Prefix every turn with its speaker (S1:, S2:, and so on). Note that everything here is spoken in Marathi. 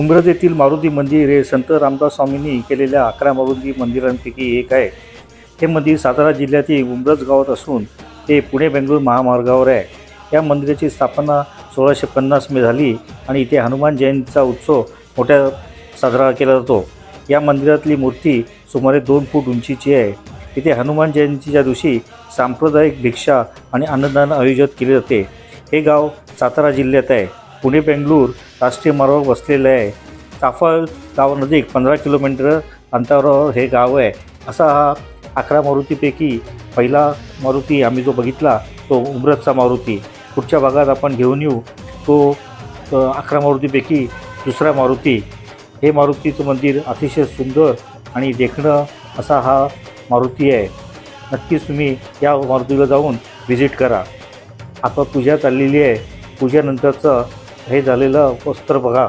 S1: उमरज येथील मारुती मंदिर हे संत रामदास स्वामींनी केलेल्या अकरा मारुती मंदिरांपैकी एक आहे. हे मंदिर सातारा जिल्ह्यातील उमरज गावात असून ते पुणे बेंगळूर महामार्गावर आहे. या मंदिराची स्थापना सोळाशे पन्नासमध्ये झाली आणि इथे हनुमान जयंतीचा उत्सव मोठ्या साजरा केला जातो. या मंदिरातली मूर्ती सुमारे दोन फूट उंचीची आहे. इथे हनुमान जयंतीच्या दिवशी सांप्रदायिक भिक्षा आणि अन्नदान आयोजित केले जाते. हे गाव सातारा जिल्ह्यात आहे. पुणे बेंगळूर राष्ट्रीय मार्गावर वसलेलं आहे. चाफळ गावानजीक पंधरा किलोमीटर अंतरावर हे गाव आहे. असा हा अकरा मारुतीपैकी पहिला मारुती आम्ही जो बघितला तो उमरतचा मारुती. पुढच्या भागात आपण घेऊन येऊ. तो अकरा मारुतीपैकी दुसरा मारुती. हे मारुतीचं मंदिर अतिशय सुंदर आणि देखणं असा हा मारुती आहे. नक्कीच तुम्ही या मारुतीला जाऊन व्हिजिट करा. आता पूजा चाललेली आहे. पूजेनंतरचं हे झालेलं वस्त्र बघा.